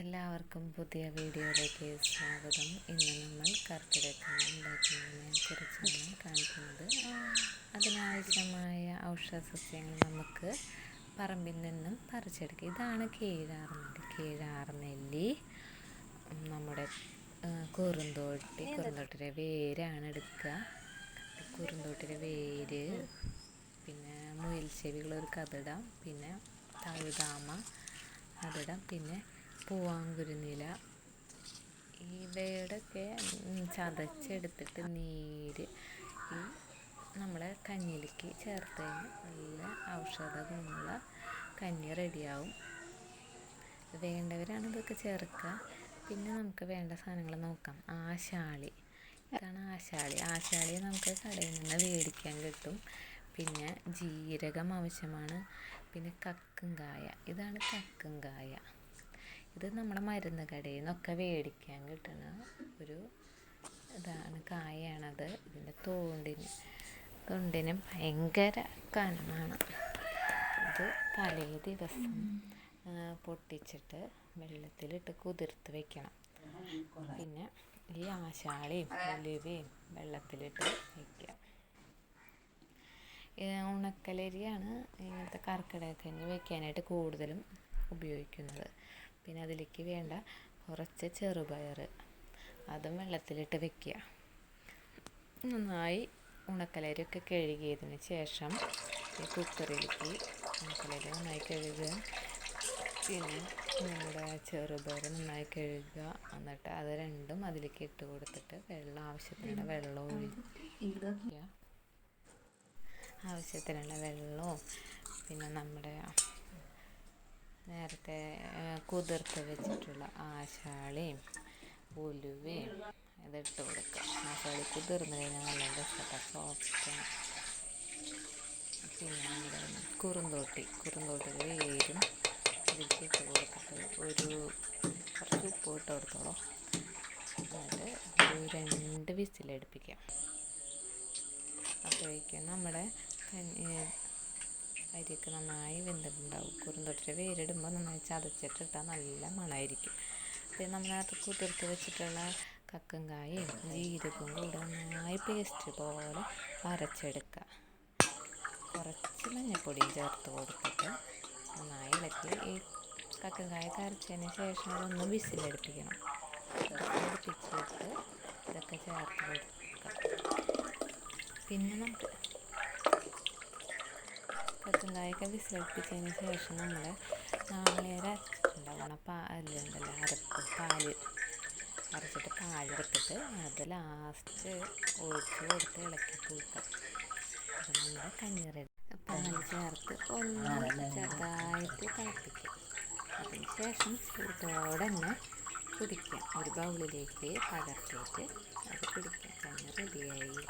എല്ലാവർക്കും പുതിയ വീഡിയോയിലേക്ക് സ്വാഗതം. ഇന്ന് നമ്മൾ കർക്കിടക്കാൻ ഉണ്ടാക്കുന്നതിനെ കുറിച്ചാണ് കാണിക്കുന്നത്. അതിനാവശ്യമായ ഔഷധ സസ്യങ്ങൾ നമുക്ക് പറമ്പിൽ നിന്നും പറിച്ചെടുക്കുക. ഇതാണ് കീഴാർനെല്ലി. കീഴാർനെല്ലി നമ്മുടെ കുറുന്തോട്ടി കുറുന്തോട്ടിലെ വേരാണ് എടുക്കുക. കുറുന്തോട്ടിലെ വേര് പിന്നെ മുയൽ ചെവികൾ ഒരു കതിടാം പിന്നെ തഴുതാമ അതിടാം പിന്നെ പൂവാങ്കുരുനില. ഇവയുടെയൊക്കെ ചതച്ചെടുത്തിട്ട് നീര് ഈ നമ്മളെ കഞ്ഞിലേക്ക് ചേർത്ത് കഴിഞ്ഞാൽ നല്ല ഔഷധ ഗുണമുള്ള കഞ്ഞി റെഡിയാവും. വേണ്ടവരാണ് ഇതൊക്കെ ചേർക്കുക. പിന്നെ നമുക്ക് വേണ്ട സാധനങ്ങൾ നോക്കാം. ആശാളി. ഇതാണ് ആശാളി. ആശാളി നമുക്ക് കടയിൽ നിന്ന് മേടിക്കാൻ കിട്ടും. പിന്നെ ജീരകം ആവശ്യമാണ്. പിന്നെ കക്കും കക്കുംകായ ഇതാണ് കക്കും കക്കുംകായ ഇത് നമ്മുടെ മരുന്ന് കടയിൽ നിന്നൊക്കെ മേടിക്കാൻ കിട്ടുന്ന ഒരു ഇതാണ് കായാണത് ഇതിന്റെ തോണ്ടിന് തൊണ്ടിന് ഭയങ്കര കനമാണ്. ഇത് തലേ ദിവസം പൊട്ടിച്ചിട്ട് വെള്ളത്തിലിട്ട് കുതിർത്ത് വെക്കണം. പിന്നെ ഈ ആശാളിയും ഉലുവയും വെള്ളത്തിലിട്ട് വയ്ക്കുക ഉണക്കലരിയാണ് ഇങ്ങനത്തെ കർക്കിടകക്കഞ്ഞി വയ്ക്കാനായിട്ട് കൂടുതലും ഉപയോഗിക്കുന്നത്. പിന്നെ അതിലേക്ക് വേണ്ട കുറച്ച് ചെറുപയർ. അതും വെള്ളത്തിലിട്ട് വെക്കുക. നന്നായി ഉണക്കലരിയൊക്കെ കഴുകിയതിന് ശേഷം ഈ കുക്കറിലേക്ക് ഉണക്കലരി നന്നായി കഴുകുക. പിന്നെ നമ്മുടെ ചെറുപയർ നന്നായി കഴുകുക. എന്നിട്ട് അത് രണ്ടും അതിലേക്ക് ഇട്ട് കൊടുത്തിട്ട് വെള്ളം ആവശ്യത്തിനുള്ള വെള്ളം ഒഴിക്കുക. ആവശ്യത്തിനുള്ള വെള്ളവും പിന്നെ നമ്മുടെ നേരത്തെ കുതിർത്ത് വെച്ചിട്ടുള്ള ആശാളിയും ഉലുവയും ഇതിട്ട് കൊടുക്കുക ആശാളി കുതിർന്ന് കഴിഞ്ഞാൽ നല്ല ഇഷ്ടപ്പെട്ട സോഫ്റ്റാണ് പിന്നെ കുറുന്തോട്ടി കുറുന്തോട്ടി വേരും. ഇട്ട് കൊടുത്തിട്ട് ഒരു കുറച്ച് ഉപ്പ് ഇട്ട് കൊടുത്തോളൂ. എന്നിട്ട് ഒരു രണ്ട് വിസിലടുപ്പിക്കാം. അപ്പോഴേക്കും നമ്മുടെ അരിയൊക്കെ നന്നായി വെന്തിട്ടുണ്ടാവും. കുറുന്തോട്ടിന്റെ വേരിടുമ്പോൾ നന്നായി ചതച്ചിട്ടിട്ടാൽ നല്ല മണമായിരിക്കും പിന്നെ നമ്മളകത്ത് കുതിർത്ത് വെച്ചിട്ടുള്ള കക്കങ്കായും ജീരകവും കൂടെ നന്നായി പേസ്റ്റ് പോലെ അരച്ചെടുക്കുക. കുറച്ച് മഞ്ഞൾപ്പൊടിയും ചേർത്ത് കൊടുത്തിട്ട് നന്നായി ഇളക്കി ഈ കക്കങ്കായ കരച്ചതിന് ശേഷം അതൊന്ന് വിസിലടുപ്പിക്കണം. അടുപ്പിച്ചിട്ട് ഇതൊക്കെ ചേർത്ത് കൊടുക്കുക. പിന്നെ നമുക്ക് കത്തുങ്കായൊക്കെ വിസിലടുപ്പിച്ചതിന് ശേഷം നമ്മൾ നാളികേര അരച്ചിട്ടുണ്ടാവണം പാലുണ്ടല്ലോ അരപ്പ് പാൽ. അരച്ചിട്ട് പാലെടുത്തിട്ട് അത് ലാസ്റ്റ് ഒഴിച്ച് കൊടുത്ത് ഇളക്കി കൂട്ടാം അപ്പോൾ നമ്മുടെ കഞ്ഞി പാൽ ചേർത്ത് ഒന്ന് ചെറുതായിട്ട് തിളപ്പിക്കും അതിന് ശേഷം ചൂടോടെ തന്നെ കുടിക്കാം ഒരു ബൗളിലേക്ക് പകർത്തിയിട്ട് അത് കുടിക്കാം കഞ്ഞി റെഡിയായി